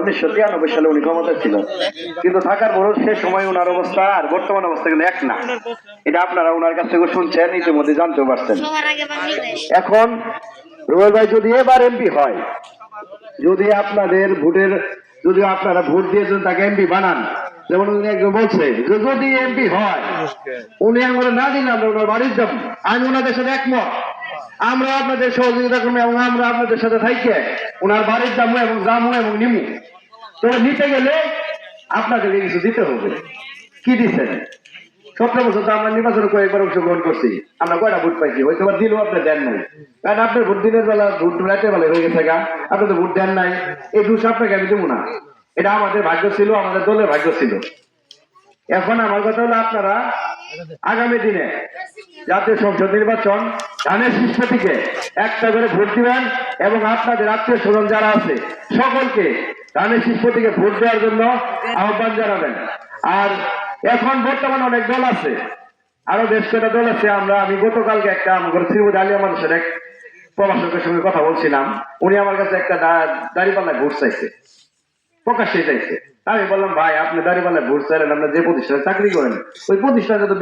উনিশশো তিরানব্বই সালে উনি ক্ষমতায় ছিল। কিন্তু থাকার সে সময় অবস্থা আর বর্তমান অবস্থা কিন্তু এক না। এটা আপনারা কাছ থেকে শুনছেন, ইতিমধ্যে জানতেও পারছেন। এখন রুবেল ভাই, যদি এবার এমপি হয়, যদি আপনাদের ভোটের যদি আপনারা ভোট দিয়ে যদি তাকে এমপি বানান, যেমন উনি একজন বলছে যদি এমপি হয়, উনি আমরা না দিলে আমরা ওনার বাড়ির যাব আমি ওনাদের সাথে একমত। আমরা আপনাদের সহযোগিতা করব এবং আমরা আপনাদের সাথে থাইকে ওনার বাড়ির যাব এবং যাব এবং নিমু। তো নিতে গেলে আপনাদেরকে কিছু দিতে হবে। কি দিচ্ছেন? সতেরো বছর তো আমরা নির্বাচনে কয়েকবার অংশগ্রহণ করছি। আমরা কয়টা ভোট পাইছি? হয়তো বা দিলেও আপনি দেন নাই। কারণ আপনার ভোট দিনের বেলা ভোট রাতের বেলা হয়ে গেছে গা। আপনি তো ভোট দেন নাই। এই দুশো আপনাকে আমি দেবো না। এটা আমাদের ভাগ্য ছিল, আমাদের দলের ভাগ্য ছিল। এখন আমার কথা হলো আপনারা আগামী দিনে জাতীয় সংসদ নির্বাচন ধানের শীর্ষ থেকে একটা করে ভোট দিবেন এবং আপনাদের আত্মীয় স্বজন যারা আছে, সকলকে ধানের শীর্ষ থেকে ভোট দেওয়ার জন্য আহ্বান জানাবেন। আর এখন বর্তমানে অনেক দল আছে, আরও বেশ দল আছে, আমরা, আমি গতকালকে একটা, আমার শ্রীমতী আলিয়া মানুষের এক প্রভাষকের সঙ্গে কথা বলছিলাম। উনি আমার কাছে একটা দাড়িপাল্লা ভোট চাইছে প্রকাশ্যে চাইছে। আমি বললাম, ভাই, আপনি দাঁড়িয়ে ভোট চাইলেন আপনার যে প্রতিষ্ঠানে চাকরি করেন, ওই প্রতিষ্ঠানে তো